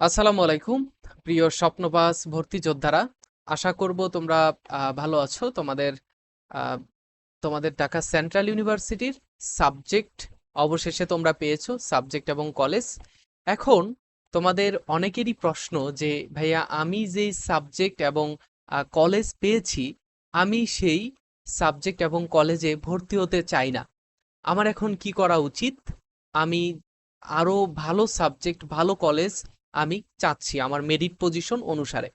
আসসালামু আলাইকুম, প্রিয় স্বপ্নবাস ভর্তি যোদ্ধারা। আশা করব তোমরা ভালো আছো। তোমাদের তোমাদের ঢাকা সেন্ট্রাল ইউনিভার্সিটির সাবজেক্ট অবশেষে তোমরা পেয়েছ, সাবজেক্ট এবং কলেজ। এখন তোমাদের অনেকেরই প্রশ্ন যে, ভাইয়া, আমি যেই সাবজেক্ট এবং কলেজ পেয়েছি, আমি সেই সাবজেক্ট এবং কলেজে ভর্তি হতে চাই না। আমার এখন কি করা উচিত? আমি আরও ভালো সাবজেক্ট, ভালো কলেজ আমি চাচ্ছি আমার মেরিট পজিশন অনুসারে।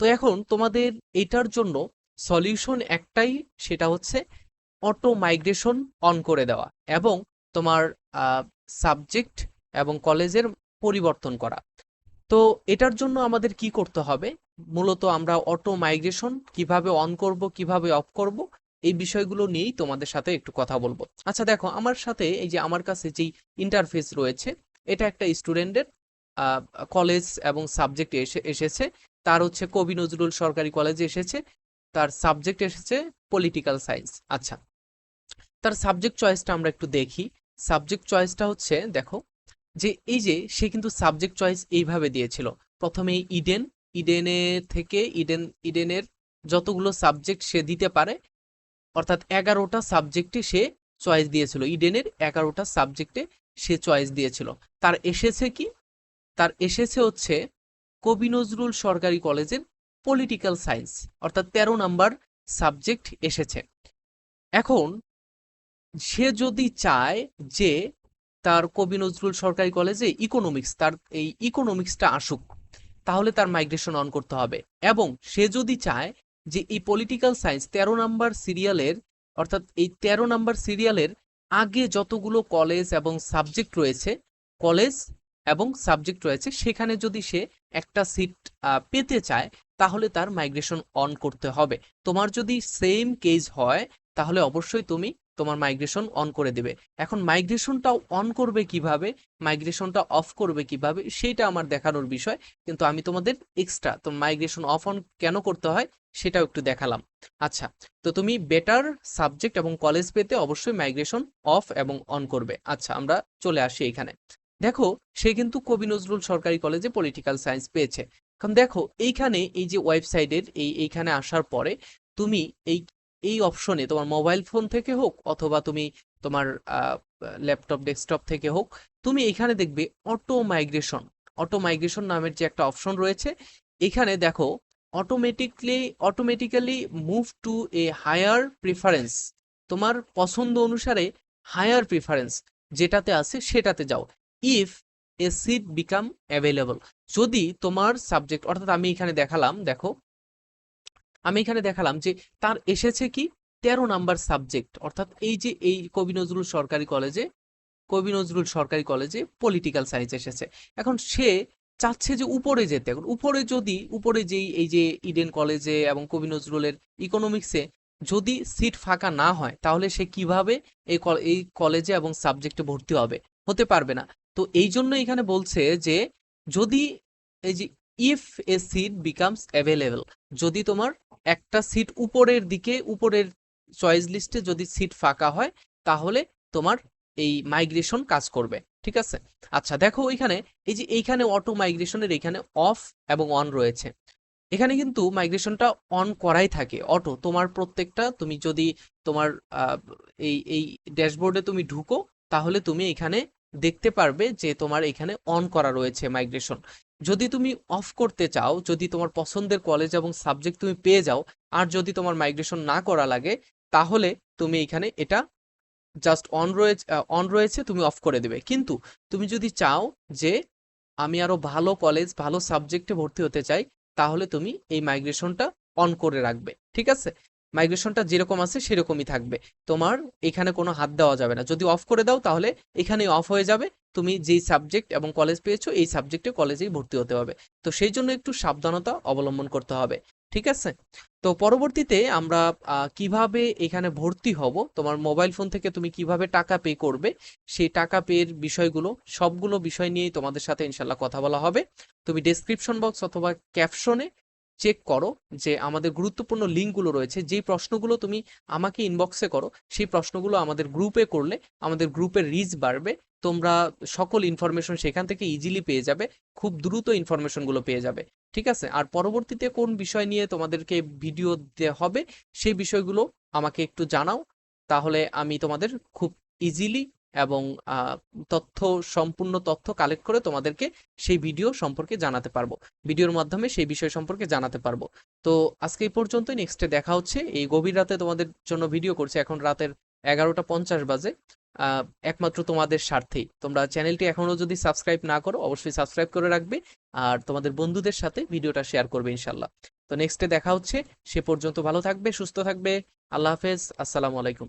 তো এখন তোমাদের এটার জন্য সলিউশন একটাই, সেটা হচ্ছে অটো মাইগ্রেশন অন করে দেওয়া এবং তোমার সাবজেক্ট এবং কলেজের পরিবর্তন করা। তো এটার জন্য আমাদের কি করতে হবে? মূলত আমরা অটো মাইগ্রেশন কীভাবে অন করব, কীভাবে অফ করব, এই বিষয়গুলো নিয়েই তোমাদের সাথে একটু কথা বলব। আচ্ছা দেখো, আমার সাথে এই যে আমার কাছে যেই ইন্টারফেস রয়েছে, এটা একটা স্টুডেন্টের কলেজ এবং সাবজেক্ট এসে, এসেছে। তার হচ্ছে কবি নজরুল সরকারি কলেজে এসেছে। তার সাবজেক্ট এসেছে পলিটিক্যাল সায়েন্স আচ্ছা তার সাবজেক্ট চয়েসটা আমরা একটু দেখি। সাবজেক্ট চয়েসটা হচ্ছে, দেখো, যে এই যে সে কিন্তু সাবজেক্ট চয়েস এইভাবে দিয়েছিল। প্রথমে ইডেন ইডেনের থেকে ইডেন ইডেনের যতগুলো সাবজেক্ট সে দিতে পারে, অর্থাৎ এগারোটা সাবজেক্টে সে চয়েস দিয়েছিল। ইডেনের এগারোটা সাবজেক্টে সে চয়েস দিয়েছিল। তার এসেছে কি? তার এসেছে হচ্ছে কবি নজরুল সরকারি কলেজের পলিটিক্যাল সায়েন্স অর্থাৎ তেরো নাম্বার সাবজেক্ট এসেছে। এখন সে যদি চায় যে তার কবি নজরুল সরকারি কলেজে ইকোনমিক্স তার এই ইকোনমিক্সটা আসুক, তাহলে তার মাইগ্রেশন অন করতে হবে। এবং সে যদি চায় যে এই পলিটিক্যাল সায়েন্স তেরো নাম্বার সিরিয়ালের অর্থাৎ এই তেরো নাম্বার সিরিয়ালের আগে যতগুলো কলেজ এবং সাবজেক্ট রয়েছে কলেজ এবং সাবজেক্ট রয়েছে, সেখানে যদি সে একটা সিট পেতে চায়, তাহলে তার মাইগ্রেশন অন করতে হবে। তোমার যদি সেম কেস হয়, তাহলে অবশ্যই তুমি তোমার মাইগ্রেশন অন করে দেবে। এখন মাইগ্রেশনটাও অন করবে কীভাবে মাইগ্রেশনটা অফ করবে কীভাবে, সেটা আমার দেখানোর বিষয়। কিন্তু আমি তোমাদের এক্সট্রা তো মাইগ্রেশন অফ অন কেন করতে হয়, সেটাও একটু দেখালাম। আচ্ছা তো তুমি বেটার সাবজেক্ট এবং কলেজ পেতে অবশ্যই মাইগ্রেশন অফ এবং অন করবে। আচ্ছা আমরা চলে আসি এখানে। দেখো, সে কিন্তু কবি নজরুল সরকারি কলেজে পলিটিক্যাল সায়েন্স পেয়েছে। এখন দেখো, এইখানে এই যে ওয়েবসাইটের এই এইখানে আসার পরে তুমি এই এই অপশনে তোমার মোবাইল ফোন থেকে হোক অথবা তুমি তোমার ল্যাপটপ ডেস্কটপ থেকে হোক, তুমি এখানে দেখবে অটো মাইগ্রেশন অটো মাইগ্রেশন নামের যে একটা অপশন রয়েছে, এখানে দেখো automatically automatically move to a higher preference তোমার পছন্দ অনুসারে হায়ার প্রিফারেন্স যেটাতে আছে সেটাতে যাও। If a seat become available যদি তোমার সাবজেক্ট অর্থাৎ আমি এখানে দেখালাম, দেখো, আমি এখানে দেখালাম যে তার এসেছে কি? তেরো নাম্বার সাবজেক্ট অর্থাৎ এই যে এই কবি নজরুল সরকারি কলেজে কবি নজরুল সরকারি কলেজে পলিটিক্যাল সায়েন্স এসেছে। এখন সে চাচ্ছে যে উপরে যেতে। এখন উপরে যদি, উপরে যেই, এই যে ইডেন কলেজে এবং কবি নজরুলের ইকোনমিক্সে যদি সিট ফাঁকা না হয়, তাহলে সে কীভাবে এই এই কলেজে এবং সাবজেক্টে ভর্তি হবে? হতে পারবে না। তো এই জন্য এখানে বলছে যে যদি এই যে if a seat becomes available যদি তোমার একটা সিট উপরের দিকে, উপরের চয়েস লিস্টে যদি সিট ফাঁকা হয়, তাহলে তোমার এই মাইগ্রেশন কাজ করবে, ঠিক আছে? আচ্ছা দেখো ওইখানে, এই যে এইখানে অটো মাইগ্রেশনের এখানে অফ এবং অন রয়েছে। এখানে কিন্তু মাইগ্রেশনটা অন করাই থাকে অটো তোমার প্রত্যেকটা, তুমি যদি তোমার এই এই ড্যাশবোর্ডে তুমি ঢুকো, তাহলে তুমি এখানে দেখতে পারবে যে তোমার এখানে অন করা রয়েছে মাইগ্রেশন যদি তুমি অফ করতে চাও, যদি তোমার পছন্দের কলেজ এবং সাবজেক্ট তুমি পেয়ে যাও, আর যদি তোমার মাইগ্রেশন না করা লাগে, তাহলে তুমি এখানে এটা জাস্ট অন রয়েছে অন রয়েছে, তুমি অফ করে দেবে। কিন্তু তুমি যদি চাও যে আমি আরও ভালো কলেজ ভালো সাবজেক্টে ভর্তি হতে চাই, তাহলে তুমি এই মাইগ্রেশনটা অন করে রাখবে। ঠিক আছে? মাইগ্রেশনটা যেরকম আছে সেরকমই থাকবে। তোমার এখানে কোনো হাত দেওয়া যাবে না। যদি অফ করে দাও তাহলে এখানেই অফ হয়ে যাবে। তুমি যেই সাবজেক্ট এবং কলেজ পেয়েছ, এই সাবজেক্টে কলেজেই ভর্তি হতে হবে। তো সেই জন্য একটু সাবধানতা অবলম্বন করতে হবে। ঠিক আছে? তো পরবর্তীতে আমরা কীভাবে এখানে ভর্তি হব? তোমার মোবাইল ফোন থেকে তুমি কীভাবে টাকা পে করবে? সেই টাকা পের বিষয়গুলো, সবগুলো বিষয় নিয়েই তোমাদের সাথে ইনশাল্লাহ কথা বলা হবে। তুমি ডেসক্রিপশন বক্স অথবা ক্যাপশনে চেক করো যে আমাদের গুরুত্বপূর্ণ লিঙ্কগুলো রয়েছে, যেই প্রশ্নগুলো তুমি আমাকে ইনবক্সে করো, সেই প্রশ্নগুলো আমাদের গ্রুপে করলে আমাদের গ্রুপের রিচ বাড়বে, তোমরা সকল ইনফরমেশন সেখান থেকে ইজিলি পেয়ে যাবে, খুব দ্রুত ইনফরমেশনগুলো পেয়ে যাবে, ঠিক আছে? আর পরবর্তীতে কোন বিষয় নিয়ে তোমাদেরকে ভিডিও দেওয়া হবে, সেই বিষয়গুলো আমাকে একটু জানাও, তাহলে আমি তোমাদের খুব ইজিলি এবং তথ্য, সম্পূর্ণ তথ্য কালেক্ট করে তোমাদেরকে সেই ভিডিও সম্পর্কে জানাতে পারব। ভিডিওর মাধ্যমে সেই বিষয় সম্পর্কে জানাতে পারব। তো আজকে এই পর্যন্তই নেক্সটে দেখা হচ্ছে। এই গভীর রাতে তোমাদের জন্য ভিডিও করছি। এখন রাতের এগারোটা পঞ্চাশ বাজে। একমাত্র তোমাদের স্বার্থেই। তোমরা চ্যানেলটি এখনও যদি সাবস্ক্রাইব না করো, অবশ্যই সাবস্ক্রাইব করে রাখবে। আর তোমাদের বন্ধুদের সাথে ভিডিওটা শেয়ার করবে ইনশাল্লাহ তো নেক্সটে দেখা হচ্ছে। সে পর্যন্ত ভালো থাকবে, সুস্থ থাকবে। আল্লাহ হাফেজ। আসসালামু আলাইকুম।